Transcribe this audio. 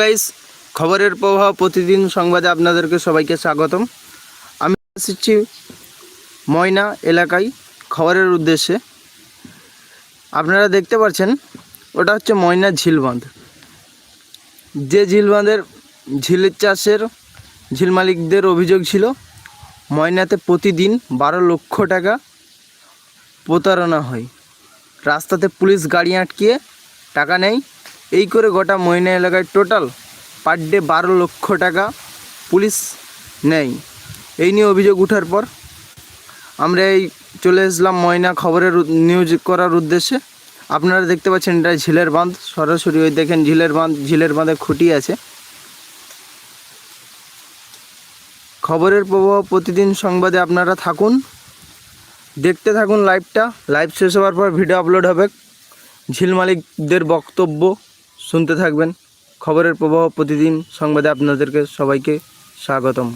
Guys খবরের প্রবাহ প্রতিদিন সংবাদে আপনাদেরকে সবাইকে স্বাগতম। আমি এসেছি ময়না এলাকায় খবরের উদ্দেশ্যে। আপনারা দেখতে পাচ্ছেন, ওটা হচ্ছে ময়না ঝিল বাঁধ যে ঝিল বাঁধের ঝিলের চাষের, ঝিল মালিকদের অভিযোগ ছিল, ময়নাতে প্রতিদিন বারো লক্ষ টাকা প্রতারণা হয়। রাস্তাতে পুলিশ গাড়ি আটকিয়ে টাকা নেয় এই করে গোটা ময়না এলাকায় টোটাল পার ডে বারো লক্ষ টাকা পুলিশ নেয়। এই নিয়ে অভিযোগ ওঠার পর আমরা এই চলে এসলাম ময়না খবরের নিউজ করার উদ্দেশ্যে। আপনারা দেখতে পাচ্ছেন এটা ঝিলের বাঁধ। সরাসরি ওই দেখেন ঝিলের বাঁধ, ঝিলের বাঁধে খুঁটি আছে। খবরের প্রবাহ প্রতিদিন সংবাদে আপনারা থাকুন। দেখতে থাকুন লাইভটা লাইভ শেষ হওয়ার পর ভিডিও আপলোড হবে। ঝিল মালিকদের বক্তব্য। শুনতে থাকবেন। খবরের প্রবাহ প্রতিদিন সংবাদে আপনাদেরকে সবাইকে স্বাগতম।